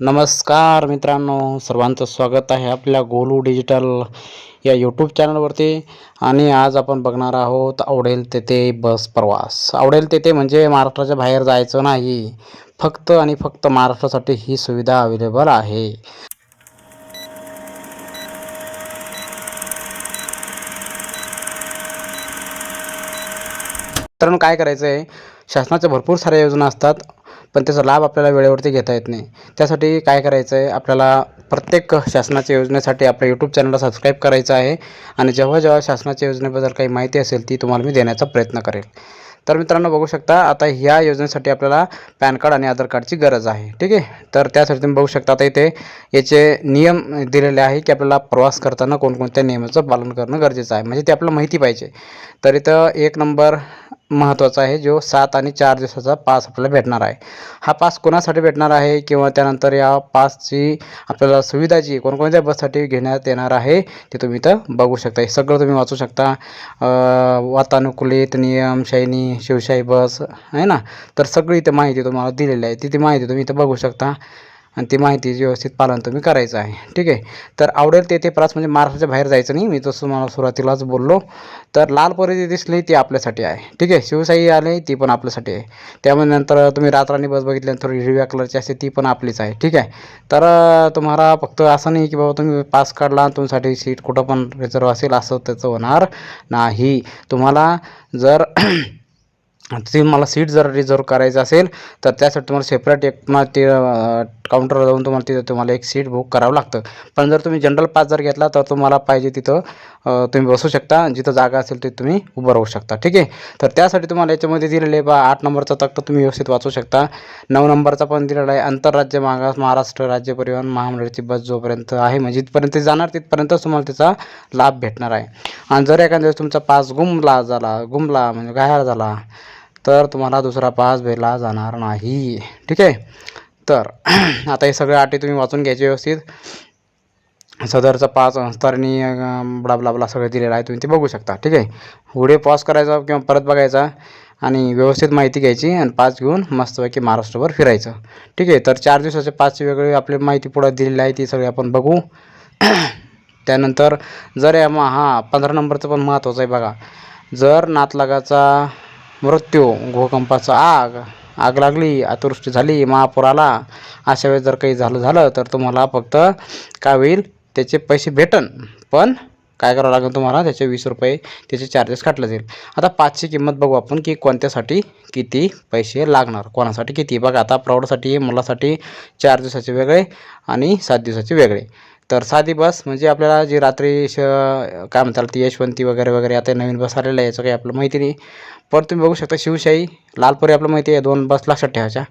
नमस्कार मित्रांनो सर्वांचं स्वागत आहे आपल्या गोलू डिजिटल या यूट्यूब चॅनलवरती. आणि आज आपण बघणार आहोत आवडेल तेथे बस प्रवास. आवडेल तेथे म्हणजे महाराष्ट्राच्या बाहेर जायचं नाही. फक्त आणि फक्त महाराष्ट्रासाठी ही सुविधा अवेलेबल आहे. मित्रांनो काय करायचं आहे शासनाच्या भरपूर साऱ्या योजना असतात. पण त्याचा लाभ आपल्याला वेळेवरती घेता येत नाही. त्यासाठी काय करायचं आहे आपल्याला प्रत्येक शासनाच्या योजनेसाठी आपल्या यूट्यूब चॅनलला सबस्क्राईब करायचं आहे आणि जेव्हा जेव्हा शासनाच्या योजनेबद्दल काही माहिती असेल ती तुम्हाला मी देण्याचा प्रयत्न करेल. तर मित्रांनो बघू शकता आता ह्या योजनेसाठी आपल्याला पॅन कार्ड आणि आधार कार्डची गरज आहे. ठीक आहे? तर त्यासाठी तुम्ही बघू शकता आता इथे याचे नियम दिलेले आहे की आपल्याला प्रवास करताना कोणकोणत्या नियमाचं पालन करणं गरजेचं आहे. म्हणजे ते आपल्याला माहिती पाहिजे. तर इथं एक नंबर महत्त्वाचा आहे जो सात आणि चार दिवसाचा पास आपल्याला भेटणार आहे. हा पास कोणासाठी भेटणार आहे? किंवा त्यानंतर या पासची आपल्याला सुविधा जी कोणकोणत्या बससाठी घेण्यात येणार आहे ते तुम्ही इथं बघू शकता. हे सगळं तुम्ही वाचू शकता. वातानुकूलित नियम शैनी शिवशाही बस आहे ना? तर सगळी इथं माहिती तुम्हाला दिलेली आहे. ती ती माहिती तुम्ही इथं बघू शकता. आणि ती माहिती व्यवस्थित पालन तुम्ही करायचं आहे. ठीक आहे? तर आवडेल ते ते प्रवास म्हणजे महाराष्ट्राच्या बाहेर जायचं नाही. मी तसं मला सुरुवातीलाच बोललो. तर लाल परी दिसली ती आपल्यासाठी आहे. ठीक आहे? शिवशाही आली ती पण आपल्यासाठी आहे. त्यामुळे नंतर तुम्ही रात्रानी बस बघितल्यानंतर हिरव्या कलरची असते ती पण आपलीच आहे. ठीक आहे? तर तुम्हाला फक्त असं नाही की बाबा तुम्ही पास काढला तुमसाठी तुमच्यासाठी सीट कुठं पण रिझर्व असेल असं त्याचं होणार नाही. तुम्हाला जर ते मला सीट जर रिझर्व करायचं असेल तर त्यासाठी तुम्हाला सेपरेट एक ते काउंटरवर जाऊन तुम्हाला तिथं तुम्हाला एक सीट बुक करावं लागतं. पण जर तुम्ही जनरल पास जर घेतला तर तुम्हाला पाहिजे तिथं तुम्ही बसू शकता. जिथं जागा असेल तिथं तुम्ही उभं राहू शकता. ठीक आहे? तर त्यासाठी तुम्हाला याच्यामध्ये दिलेले आहे बा आठ नंबरचा तक्ता तुम्ही व्यवस्थित वाचू शकता. नऊ नंबरचा पण दिलेला आहे. आंतरराज्य मागास महाराष्ट्र राज्य परिवहन महामंडळाची बस जोपर्यंत आहे म्हणजे जिथपर्यंत ते जाणार तिथपर्यंतच तुम्हाला त्याचा लाभ भेटणार आहे. आणि जर एखाद्या वेळेस तुमचा पास गुमला झाला गुमला म्हणजे गायब झाला तर तुम्हाला दुसरा पास भेटला जाणार नाही. ठीक आहे? तर आता हे सगळ्या अटी तुम्ही वाचून घ्यायचे व्यवस्थित. सदरचा पाच स्तरणी ब्ला सगळं दिलेलं आहे तुम्ही ते बघू शकता. ठीक आहे? व्हिडिओ पॉज करायचा किंवा परत बघायचा आणि व्यवस्थित माहिती घ्यायची आणि पाच घेऊन मस्तपैकी महाराष्ट्रभर फिरायचं. ठीक आहे? तर चार दिवसाचे पाचची वेगळी आपली माहिती पुढं दिलेली आहे ती सगळी आपण बघू. त्यानंतर जर या मग हां पंधरा नंबरचं पण महत्त्वाचं आहे बघा. जर नातलागाचा मृत्यू भूकंपाचा आग आग लागली अतिवृष्टी झाली महापूर आला. अशा वेळेस जर काही झालं झालं तर तुम्हाला फक्त काय होईल? त्याचे पैसे भेटन. पण काय करावं लागेल तुम्हाला? त्याचे वीस रुपये त्याचे चार्जेस काटले जाईल. आता पाचशे किंमत बघू आपण की कोणत्यासाठी किती पैसे लागणार. कोणासाठी किती? बघा आता प्रौढसाठी मुलासाठी चार दिवसाचे वेगळे आणि सात दिवसाचे वेगळे. तर साधी बस म्हणजे आपल्याला जी रात्री श काय म्हणतात ती यशवंती वगैरे वगैरे आता नवीन बस आलेल्या आहे याचं काही आपलं माहिती नाही. पण तुम्ही बघू शकता शिवशाही लालपुरी आपलं माहिती आहे दोन बस लक्षात ठेवायच्या.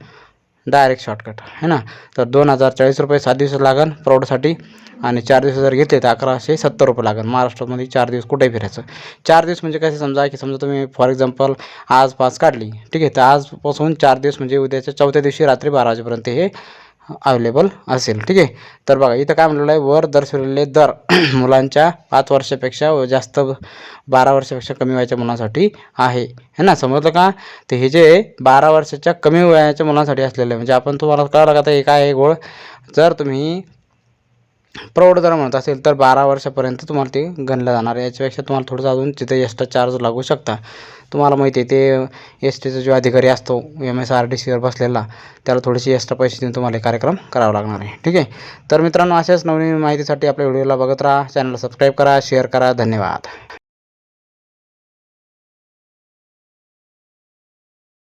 डायरेक्ट शॉर्टकट है ना? तर दोन हजार चाळीस रुपये सात दिवस लागन प्रौढसाठी आणि चार दिवस जर घेतले तर अकराशे सत्तर रुपये लागन. महाराष्ट्रामध्ये चार दिवस कुठेही फिरायचं? चार दिवस म्हणजे कसं समजा की समजा तुम्ही फॉर एक्झाम्पल आज पास काढली ठीक आहे? तर आजपासून चार दिवस म्हणजे उद्याच्या चौथ्या दिवशी रात्री बारा वाजेपर्यंत हे अवेलेबल असेल ठीक आहे? तर बघा इथं काय म्हणलेलं आहे वर दर्शवलेले दर मुलांच्या पाच वर्षापेक्षा व जास्त बारा वर्षापेक्षा कमी वयाच्या मुलांसाठी आहे. है ना? समजलं का? तर हे जे बारा वर्षाच्या कमी वयाच्या मुलांसाठी असलेलं आहे म्हणजे आपण तुम्हाला कळलं का? तर हे काय आहे गोळ जर तुम्ही प्रौढ जर म्हणत असेल तर बारा वर्षापर्यंत तुम्हाला ते गणलं जाणार. आहे याच्यापेक्षा तुम्हाला थोडंसं अजून तिथे एक्स्ट्रा चार्ज लागू शकता. तुम्हाला माहिती आहे ते एस टीचा जो अधिकारी असतो एम एस आर टी सीवर बसलेला त्याला थोडीशी एक्स्ट्रा पैसे देऊन तुम्हाला कार्यक्रम करावा लागणार आहे. ठीक आहे? तर मित्रांनो अशाच नवनवीन माहितीसाठी आपल्या व्हिडिओला बघत राहा चॅनलला सबस्क्राईब करा शेअर करा. धन्यवाद.